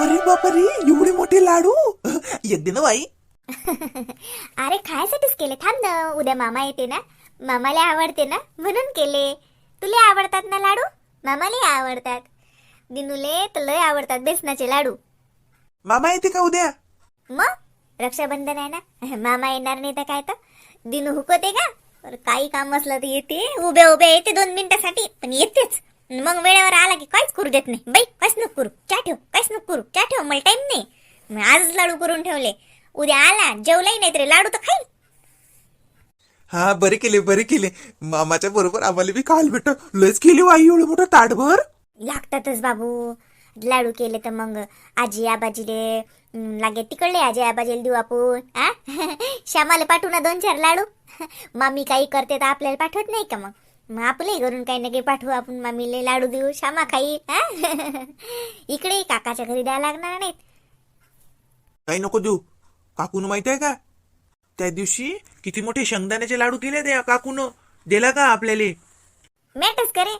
अरे बापरे एवढे मोठे लाडू? एक दे ना बाई. अरे खायसाठीच केले थांब ना उद्या मामा येते ना. मामाला आवडते ना म्हणून केले. तुला आवडतात ना लाडू? मामाला आवडतात. दिनूले तर लय आवडतात बेसनाचे लाडू. मामा येते का उद्या? मग? रक्षाबंधन आहे ना? मामा येणार नाही तर काय तर? दिनू हुकवते का? काही काम असलं तर येते. उभे उभे येते दोन मिनिटासाठी पण येतेच. मग वेळेवर आला की काहीच करू देत नाही. बाई काहीच नको करू. चा ठेव. चा ठेव मला टाइम नाही. मग आजच लाडू करून ठेवले. उद्या आला जेवलाही नाही तरी लाडू तर खाईल हा बरे केले बरे केले. मामाच्या बरोबर आम्हाला बी खायला भेट लयच केली बाई एवढं मोठं ताटभर. लागतातच बाबू. लाडू केले तर मग आजी आबाजीले लागे तिकडले आजी आबाजीला देऊ आपण आ? श्यामाला पाठवू ना दोन चार लाडू? मामी काही करते तर आपल्याला पाठवत नाही का मग? मग आपले घरून काही ना काही पाठवू आपण मामीले लाडू देऊ श्यामा खाई? इकडे काकाच्या घरी द्यायला लागणार नाहीत. काही नको देऊ. काकून माहीत आहे का? त्या दिवशी किती मोठे शेंगदाण्याचे लाडू दिले त्या काकून. दिला का आपल्याला? मॅटच करे.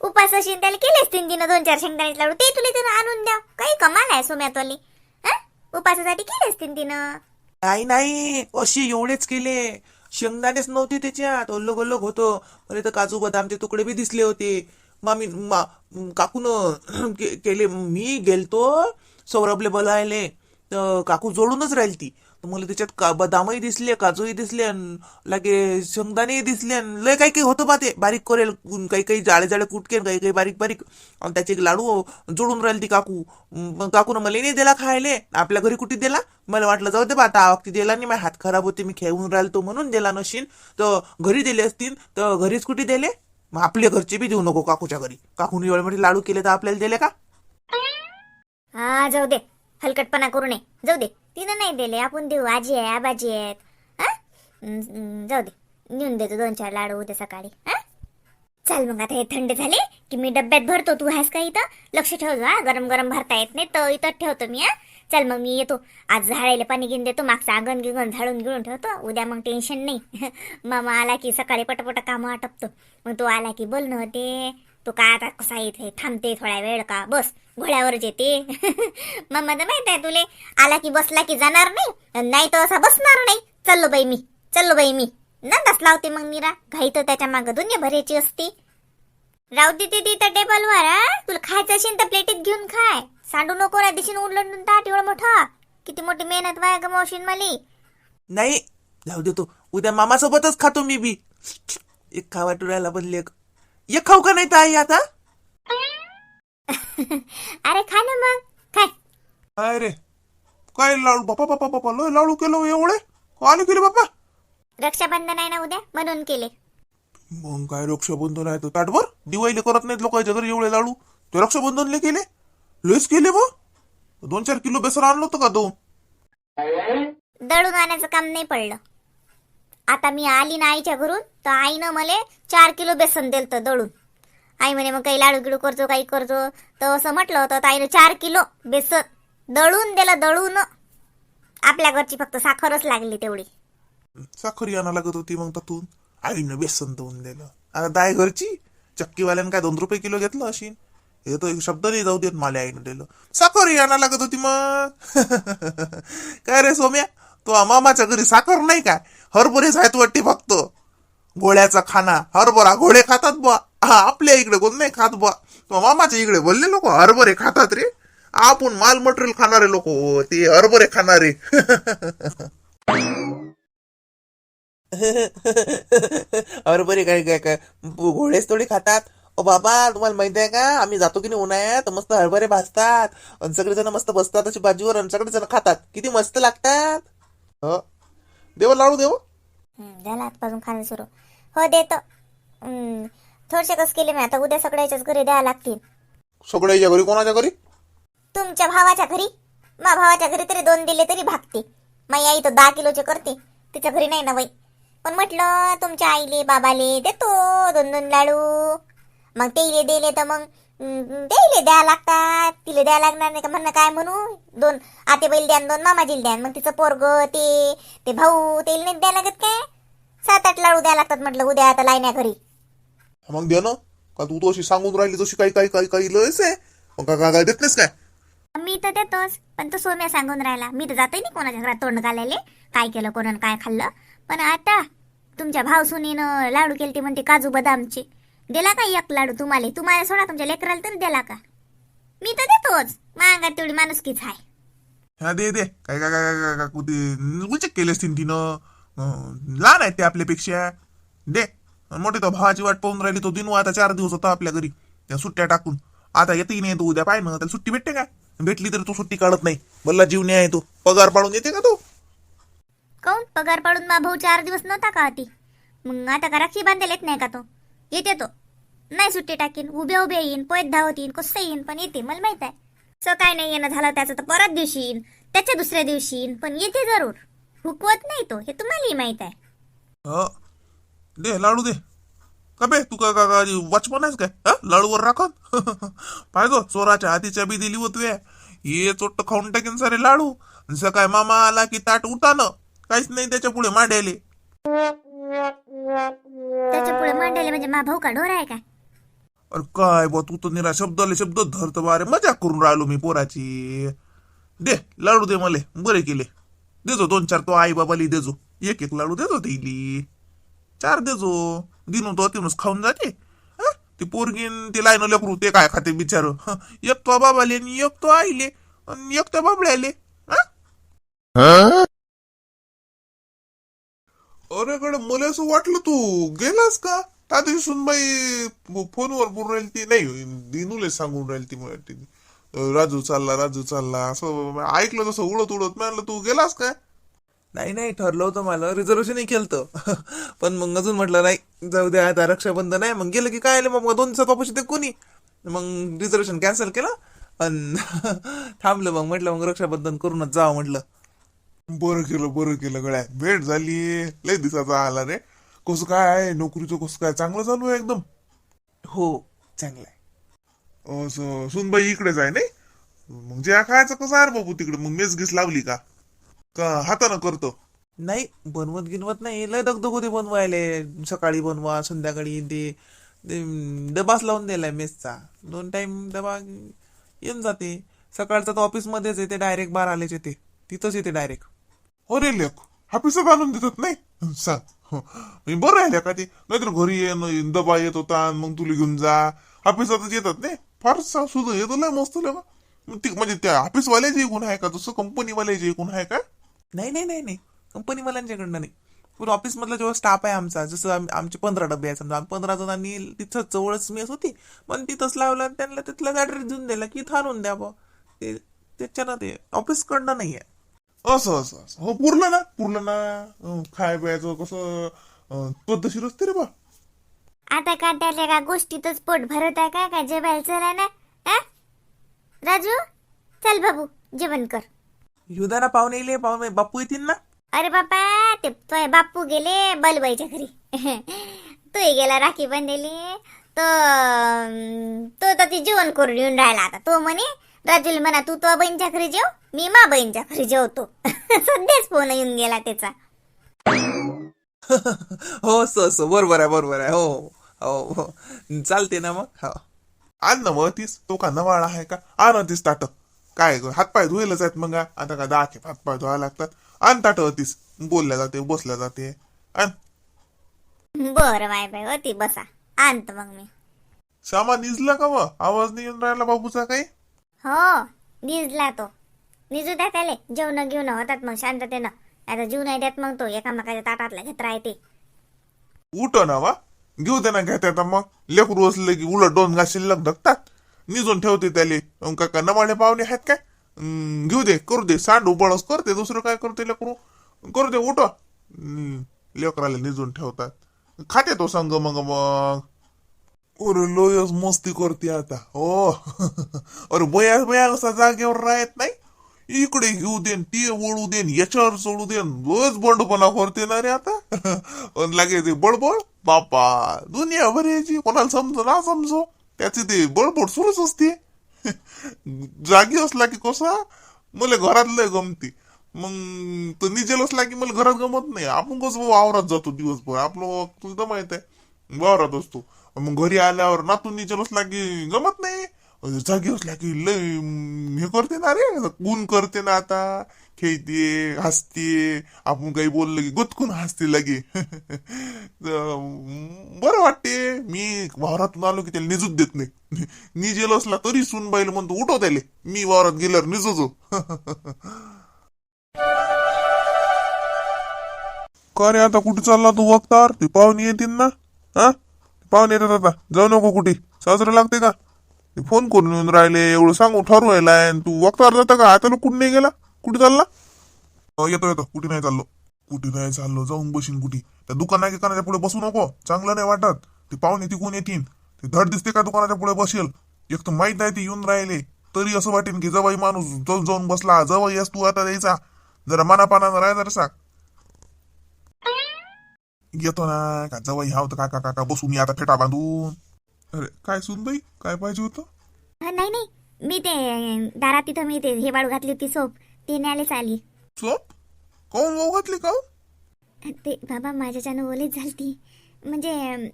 उपास असेल त्याला केलेच तीन दिन दोन चार शेंगदाण्याचे लाडू. ते तुला तिनं आणून द्या. काही कमाल आहे सोम्यातवाली. हा? उपासासाठी केलेच तीन दिन. नाही नाही. असे एवढेच केले. शेंगदाणेच नव्हते त्याच्यात. ओल्लग ओल्लग होतो. मला तर काजू बदामचे तुकडे बी दिसले होते. मामी मा काकून के- केले. मी गेलतो सौरभले बोलायले. काकू जोडूनच राहील ती मला त्याच्यात का बदामही दिसले काजूही दिसले अन लागे शेंगदाणेही दिसले लय काही काही होतं बा ते? बारीक करेल काही काही जाळे जाळे कुटके काही काही बारीक बारीक. आणि त्याचे लाडू जोडून राहील ती काकू. काकून मला नाही दिला खायले. आपल्या घरी कुठे दिला? मला वाटलं जाऊ दे बा आता दिला नाही माझे हात खराब होते मी खेळून राहिलो म्हणून दिला नशीन. तर घरी दिले असतील तर घरीच कुठे दिले? मग आपल्या घरचे बी देऊ नको काकूच्या घरी. काकून एवढे मोठे लाडू केले तर आपल्याला दिले का? हा जाऊ दे. हलकटपणा करू नये. जाऊ दे. तिनं नाही दिले. आपण देऊ. आजी आहे आबाजी आहेत. हा? जाऊ दे. नेऊन देतो दोन चार लाडू उद्या सकाळी. हा? चल मग आता हे थंड झाले की मी डब्यात भरतो. तू हास का इथं? लक्ष ठेव हा. गरम गरम भरता येत नाही तर इथं ठेवतो मी हा. चल मग मी येतो. आज झाडायला पाणी घेऊन देतो. मागचं अंगण गिगण झाडून गिळून ठेवतो. उद्या मग टेन्शन नाही. मामा आला की सकाळी पटपट कामं आटपतो. मग तो आला की बोलणं होते तो काय आता कसा इथे थांबते थोडा वेळ का? बस. घोड्यावरच येते मग तर माहीत आहे तुले आला की बसला की जाणार नाही नाही तर असा बसणार नाही. चल्लो बाई मी चल्लो बाई मी. नंदाच लावते मग मीरा घाई तर त्याच्या मागं दुनिया भरायची असती. राहू दे दीदी तर टेबलवर तुला खायचं असेल तर प्लेटीत घेऊन खाय. सांडू नको ना दिशीन उलटून ताट एवढं मोठं. किती मोठी मेहनत वाया गमावशील मली. नाही जाऊ देतो उद्या मामासोबतच खातो मी बी. एक खावा टुरायला बनले एक. एक खाऊ का नाही तर आई आता? अरे खा ना मग. काय काय रे? काय लाडू? बापा बापा बापा लय लाडू केलं एवढे? आले केले बापा? रक्षाबंधन आहे ना उद्या? म्हणून केले. मग काय रक्षाबंधन आहे तर ताटभर? दिवाळीले करत नाहीत लोकांच्या घरी एवढे लाडू. ते रक्षाबंधनले केले? लयच केले बा. दोन चार किलो बेसन आणलं होतं का दोन? दळून आणायचं काम नाही पडलं. आता मी आली ना आईच्या घरून तर आईनं मला चार किलो बेसन दिलं दळून. आई म्हणे मग काही लाडू गिडू करतो काही करतो तर असं म्हटलं होतं तर आईनं चार किलो बेसन दळून दिलं दळून. आपल्या घरची फक्त साखरच लागली तेवढी. साखर आणा लागत होती मग त्यातून आईनं बेसन देऊन दिलं. आता दाय घरची चक्कीवाल्यानं काय दोन रुपये किलो घेतलं अशी. हे तर शब्द नाही जाऊ देत मला आईनं दिलं. साखर आणा लागत होती मग. काय रे सोम्या? तो मामाच्या घरी साखर नाही काय? हरभरेच आहेत वाटते फक्त. घोड्याचा खाना. हरभरा घोडे खातात बा हा आपल्या इकडे कोण नाही खात बा तो मामाच्या इकडे बोलले लोक हरभरे खातात रे. आपण माल मटेरियल खाणारे लोक ते हरभरे खाणारे. अरे बरे काय काय काय? घोडेच थोडी खातात. ओ बाबा तुम्हाला माहिती आहे का? आम्ही जातो की नाही उन्हाळ्यात? मस्त हरभरे भाजतात. आणि सगळेजण मस्त बसतात अशी बाजूवर आणि सगळेजण खातात. किती मस्त लागतात. ह? देव लाडू देव. झालं आजपासून खाणं सुरू. हो देतो. थोडेसे कस केले मी आता. उद्या सगळ्याच्याच घरी द्यायला लागतील. सगळ्याच्या घरी? कोणाच्या घरी? तुमच्या भावाच्या घरी? मा भावाच्या घरी तरी दोन दिले तरी भागते. माई आई तर दहा किलोचे करते. तिच्या घरी नाही ना बाई. पण म्हटलं तुमच्या आईले बाबाले देतो दोन दोन लाडू. मग तेले दिले तर मग तेले द्या लागतात. तिले द्या लागणार नाही का? म्हणणं काय म्हणू? दोन आते बैल द्या न दोन मामाजील द्या. न मग तिचं पोरग ते ते भाऊ तेल नाही द्या लागत काय? सात आठ लाडू द्या लागतात म्हटलं उद्या आता लायण्या घरी. मग दे ना. का तू तो अशी सांगून राहिली तशी काही काही काही काही लयच आहे. मग काय काय काय देत नाहीस काय? मी तर देतोच पण तो सोम्या सांगून राहिला. मी तर जातही नाही कोणाच्या घरात तोंड घालायले. काय केलं कोणानं काय खाल्लं. पण आता तुमच्या भाव सुनीनं लाडू केले ते म्हणते काजू बदामचे. दिला का एक लाडू तुम्हाला? तुम्हाला सोडा तुमच्या लेकराला तरी दिला का? मी तर देतोच. मागा तेवढी माणुसकीच आहे. हा दे दे. काय काय काय काय काय कुठे? उचेक केले असतील तिनं. लहान आहेत ते आपल्यापेक्षा. दे. मोठी मोठे तो भावाची वाट पाहून राहिली तो दिनू आता चार दिवस होता आपल्या घरी. त्या सुट्ट्या टाकून. आता येते नाही तो उद्या? पाय ना त्याला सुट्टी भेटते का भेटली तरी तू सुट्टी काढत नाही. बल्ला जीव नाही आहे तो. पगार पाडून येते का तू? काऊन? पगार पाडून मा भाऊ चार दिवस नव्हता का ती मग आता का राखी बांधायला येत नाही का तो? येते तो. नाही सुट्टी टाकीन. उभ्या उभ्या येईन पोयत धावत येईन कसं येईन पण येते मला माहीत आहे. सो काय नाही येणं झालं त्याचं तर परत दिवशी येईन. त्याच्या दुसऱ्या दिवशी येईन पण येते जरूर. हुकवत नाही तो हे तुम्हालाही माहीत आहे. ह? दे लाडू दे. का बे तू का का वचपन आहेस काय? हा? लाडूवर राखत पाहिजो चोराच्या हातीच्या बी दिली होती ये चोट्ट खाऊन टाकेन सारे लाडू. आणि सकाळी मामा आला की ताट उठानं काहीच नाही त्याच्या पुढे मांडायले. त्याच्या पुढे मांडायला म्हणजे मा भाऊ का ढोर आहे का अरे काय बा तू तर निरा शब्दाले शब्द धरत बारे मजाक करून राहिलो मी पोराची. दे लाडू दे मले. बरे केले. देजो दोन चार तो आई बाबाली देजो. एक एक लाडू देजो तिली. चार देजो. दिनू तो तिनूच खाऊन जाते. ते ती पोरगीन ते लाईन लेकरू ते काय खाते बिचार? एक तो बाबाले आणि एक तो आईले आणि एक तो बाबड्याले अरे कडे मला असं वाटलं तू गेलास का? त्या दिवशी सुनबाई फोनवर बोलून राहिली ती. नाही दिनूले सांगून राहिली ती मला राजू चालला राजू चालला. असं ऐकलं तसं उडत उडत. म्हणलं तू गेलास काय? नाही नाही. ठरलं होतं मला. रिझर्वेशनही केलं पण मग अजून म्हटलं नाही जाऊ दे आता रक्षाबंधन आहे. मग गेलं की काय आलं? मग दोन दिवसात वापस येते कोणी? मग रिझर्वेशन कॅन्सल केलं आणि थांबलं. मग म्हटलं मग रक्षाबंधन करूनच जावं म्हटलं. बरं केलं बरं केलं. गड्या भेट झाली. लय दिवसाचा आला रे. कसं काय आहे? नोकरीचं कसं काय? चांगलं चालू आहे एकदम? हो चांगलं आहे. असं सुनबाई इकडेच आहे नाही? मग जे खायचं कसं आहे रे बाबू तिकडे? मग मेस गीस लावली का? का हातानं करतो? नाही बनवत गिनवत नाही. लय दगदग होते बनवायले. सकाळी बनवा संध्याकाळी ते ते डबाच लावून दिलाय मेसचा. दोन टाइम डबा येऊन जाते. सकाळचा तर ऑफिसमध्येच येते डायरेक्ट बार आलेच येते. तिथंच येते डायरेक्ट. अरे लेख हापिसात आणून देतात नाही? सांग हो. मी बरं आहे लेका ते? नाहीतर घरी ये डबा येत होता मग तुला घेऊन जा. हापिसातच येतात नाही? फार सुद्धा येतो लय मस्त मग ती- म्हणजे त्या ऑफिसवाल्याचे एकूण आहे का? दुसरं कंपनीवाल्याचे एकूण आहे का? नाही नाही नाही नाही. कंपनी वाल्यांच्याकडनं नाही. पूर्ण ऑफिस मधला जेव्हा स्टाफ आहे आमचा जसं आम- आमचे पंधरा डबे आहेत समजा. आम्ही पंधरा जणांनी तिथं जवळच मेस होती. पण तिथंच लावलं आणि त्यांना तिथलाच ऍड्रेस देऊन दिला की इथं आणून द्या बुवा. ते त्याच्यानं ते ऑफिस कडनं नाही आहे. असं असं असं. हो पुरलं ना? पुरलं ना? अं, खाय प्यायचं कसं? अं, असते रे बा. आता का त्याच्या का गोष्टीतच पोट भरत आहे काय? काय जेवायला चला ना? आ? राजू चल बाबू जेवण कर. युदाना पाहुणे येले पाहुणे बापू येतील ना? अरे बापा ते बाप्पू गेले बलबाईच्या घरी. तोय गेला राखी बांधलेली तो अं, तो तर ती जेवण करून येऊन राहिला आता. तो म्हणे राजूला म्हणा तू तो बहिणीच्या घरी जेव मी मा बहिणीच्या घरी जेवतो. सध्याच फोन येऊन गेला त्याचा. हो असं असं बरोबर आहे बरोबर आहे हो. हो हो. चालते ना मग? हो. आण ना मग तीस तो का नवाळा आहे का? आण तीस ताट. काय ग हातपाय धुयलाच आहेत मग आता का दहा खेप हातपाय धुवा लागतात. आण ताट तीस बोलल्या जाते बसल्या जाते. आण. बरं माय बाई होती बसा. आणतो मग मी. सामान निजला का मग? आवाज नाही येऊन राहिला बाबूचा काही? हो निजला तो. निजू द्या त्याले. जेवण घेऊन होतात मग शांततेनं. आता जीव नाही देत मग तो. एकामेकाच्या ताटातला घेत राहते. उठ ना वा. घेऊ दे ना घेत आता मग. लेकरू असले की उलट दोन घास शिल्लक धकतात निजून ठेवते त्याले. काका नमाळे पाहुणे आहेत काय? घेऊ दे करू दे. सांडू बळस करते दुसरं काय करते लेकरू? करू दे उठ. लेकराला निजून ठेवतात. खाते तो संग मग मग. अरे लोयस मस्ती करते आता. हो. अरे बया बया कसा जागेवर राहत नाही? इकडे घेऊ देन ते ओळू देन याच्यावर सोडू देन रोज बंडपणा करते ना रे आता. अन लागे ते बडबड बापा दुनिया याची कोणाला समजो ना समजो त्याची ते बडबड सुरूच असते. जागी असला की कसा मला घरात लय गमती. मग तो निजेल असला की मला घरात गमत नाही. आपण कसं वावरात जातो दिवसभर आपलं तुला तर माहीत आहे वावरात असतो. मग घरी आल्यावर नातून निजेल असला की गमत नाही. जागी असल्या की लय हे करते ना रे गुण करते ना आता. खेळते हसते आपण काही बोललं की गुतकून हसते लगे. बरं वाटते. मी वावरातून आलो की त्याला निजूच देत नाही. निजेल असला तरी सून बाईल म्हणतो उठव त्याले. मी वावरात गेल्यावर निजतो का रे आता कुठे चालला तू वक्तार? ते पाहुणे येतील ना? हा? पाहुणे येतात आता. जाऊ नको कुठे. साजरं लागते का? फोन करून येऊन राहिले एवढं सांगून ठरवायला तू वक्तार जाता का? आता कुठे नाही गेला? कुठे चालला? येतो येतो. कुठे नाही चाललो. कुठे नाही चाललो. जाऊन बशीन कुठे? त्या दुकाना दुकानाच्या पुढे बसू नको. चांगलं नाही वाटत. ते पाहुणे तिकून येतील. ते धड दिसते का दुकानाच्या पुढे बसेल? एक तर माहीत नाही ते येऊन राहिले. तरी असं वाटेल की जवाई माणूस जाऊन जाऊन बसला. जवळ येस तू आता द्यायचा. जरा मनापानानं राह जरा सांग. येतो ना. का जवळ हा होतं काका काका. बसून मी आता फेटा बांधून. अरे काय सुन बाई? काय पाहिजे होतं? नाही नाही. मी ते अं, दारात तिथं मी ते हे वाळू घातली होती सोप. ते न्यायलाच आली. सोप? काऊन वाऊ घातली काऊन? ते बाबा माझ्याच्यानं ओलीच झालती म्हणजे अं,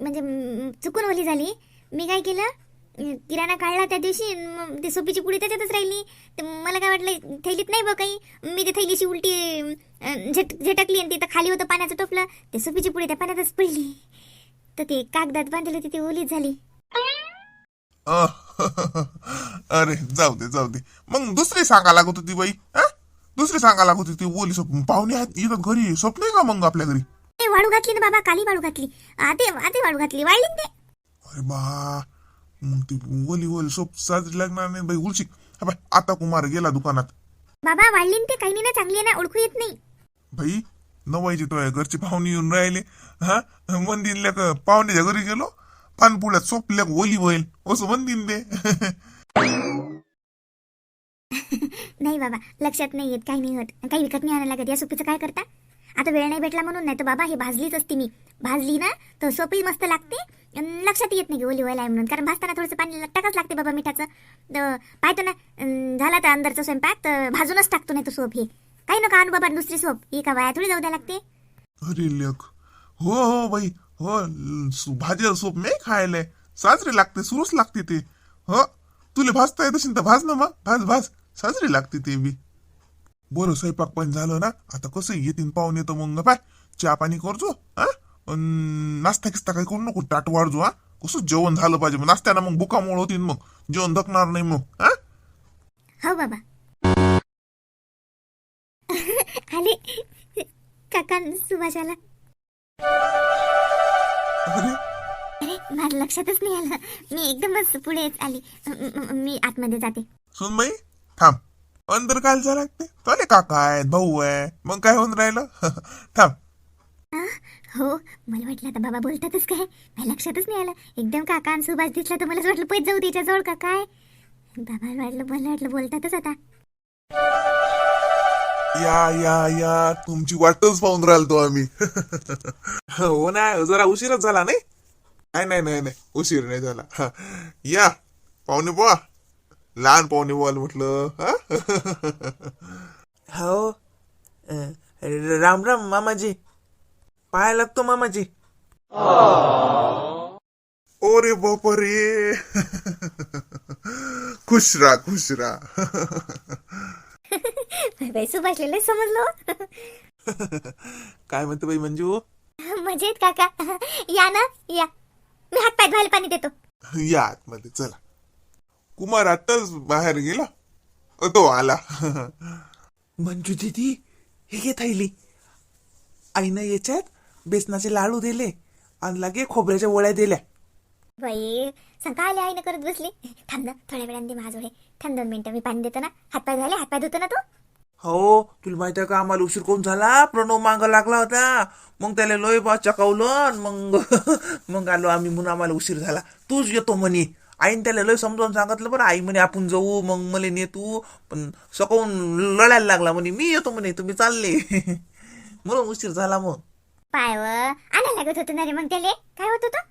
म्हणजे अं, चुकून ओली झाली. मी काय केलं? अं, किराणा काढला त्या दिवशी अन् मग ती सोपीची पुडी त्याच्यातच राहिली. तर मला काय वाटलं थैलीत नाही बा काही? मी ते थैलीची उलटी अं, झट झटकली आणि तिथं खाली होतं पाण्याचं टोपलं. ते सोपीची पुडी त्या पाण्यातच पडली. तर ते कागदात बांधली होती ती ओलीच झाली. अरे जाऊ दे जाऊ दे. मग दुसरी सांगा लागत होती बाई हा? दुसरी सांगा लागत होती बोली सोप पाहुणे आहेत इथं घरी सोप नाही का मग आपल्या घरी? वाळू घातली ना बाबा काली वाळू घातली. आते आते वाळू घातली वाळली ना ते. अरे बा मग ती ओली ओली सोप साजरी लागणार नाही बाई हा बाय आता कुमार गेला दुकानात. बाबा वाळली ना ते काही नाही ना चांगली आहे ना ओळखू येत नाही. भाई नवायचे तो घरचे पाहुणे येऊन राहिले. हा? मंदिरल्या का पाहुण्याच्या घरी गेलो पानपुड्यात सोपल्या का ओली होईल असं मंदिर दे नाही बाबा लक्षात नाही येत काही नाही होत. काही विकत नाही आणायला लागत. या सोपीचं काय करता? आता वेळ नाही भेटला म्हणून नाही तर बाबा हे भाजलीच असती मी. भाजली ना तर सोपी मस्त लागते. अन लक्षात येत नाही की ओली आहे म्हणून. कारण भाजताना थोडंसं पाणी टाकाच लागते बाबा मिठाचं. तर पाहतो ना झाला तर अंदरचा स्वयंपाक तर भाजूनच टाकतो नाही तो सोप हे. काही नका आणू बाबा दुसरी सोप. ही का वाया थोडी जाऊ द्या लागते. अरे लेख. हो हो बाई. हो भाजी सु- सोप नाही खायला. साजरी लागते सुरूच लागते ते. हो तुले भाजता येत असेल तर भाज ना मग. भाज भाज. साजरी लागते ते बी. बरं स्वयंपाक पण झालं ना? आता कसं येतील पाहुणे येतो मग पाय चहा पाणी करजो हा? नाश्ता किस्ता काही करू नको टाट वाढजो हा? कसं जेवण झालं पाहिजे मग. नाश्त्यानं मग बुकामुळे होतीन मग. जेवण धकणार नाही मग हा? हो बाबा. आले. काका सुभाषाला अरे माझ्या लक्षातच नाही आलं. मी एकदमच पुढेच आली. म- म- मी आतमध्ये जाते. सुन बाई थांब. अंदर झालं लागते. तले काका आहेत भाऊ आहे. मग काय होऊन राहिलं? थांब. आ, हो मला वाटलं आता बाबा बोलतातच काय. माझ्या लक्षातच नाही आलं. एकदम काका आणि सुभाष दिसला तर मलाच वाटलं पैसे जाऊ त्याच्याजवळ का काय? बाबा वाटलं मला वाटलं बोलतातच आता. या या या. तुमची वाटच पाहून राहिलो आम्ही. हो ना जरा उशीरच झाला नाही? नाही नाही नाही नाही. उशीर नाही झाला. या पाहुणे बुवा. लहान पाहुणे बुवाला म्हटलं हा? राम राम मामाजी. पाय लागतो मामाजी. ओरे बाप रे. खुश राहा खुश राहा. बाई सुभाषला लय समजलो. काय म्हणतो बाई मंजू? मजेत काका. या ना या. मी हात पाय धुवायला पाणी देतो. या आतमध्ये चला. कुमार आताच बाहेर गेला. अ, तो आला. मंजू दिदी हे घे थैली आईनं याच्यात बेसनाचे लाडू दिले आणि लागे खोबऱ्याच्या वड्या दिल्या. बाई सांगा आले आईनं करत बसली. थांब ना थोड्या वेळाने दे माझ्याजवळ थांब दोन मिनिटं मी पाणी देतो ना. हातपाय झाले हातपाय धुतो ना तू? हो तुला माहिती आहे का आम्हाला उशीर कोण झाला? प्रणव माग लागला होता. मग त्याला लोय बा चकावलं मग मग आलो आम्ही म्हणून आम्हाला उशीर झाला. तूच येतो म्हणे. आईने त्याला लय समजावून सांगितलं बरं. आई म्हणे आपण जाऊ मग मला ने तू. पण सकाळून लढायला लागला म्हणे. मी येतो म्हणे तुम्ही चालले. म्हणून उशीर झाला मग. पाय व आणायला लागत होतं ना रे मग त्याले. काय होत होतं?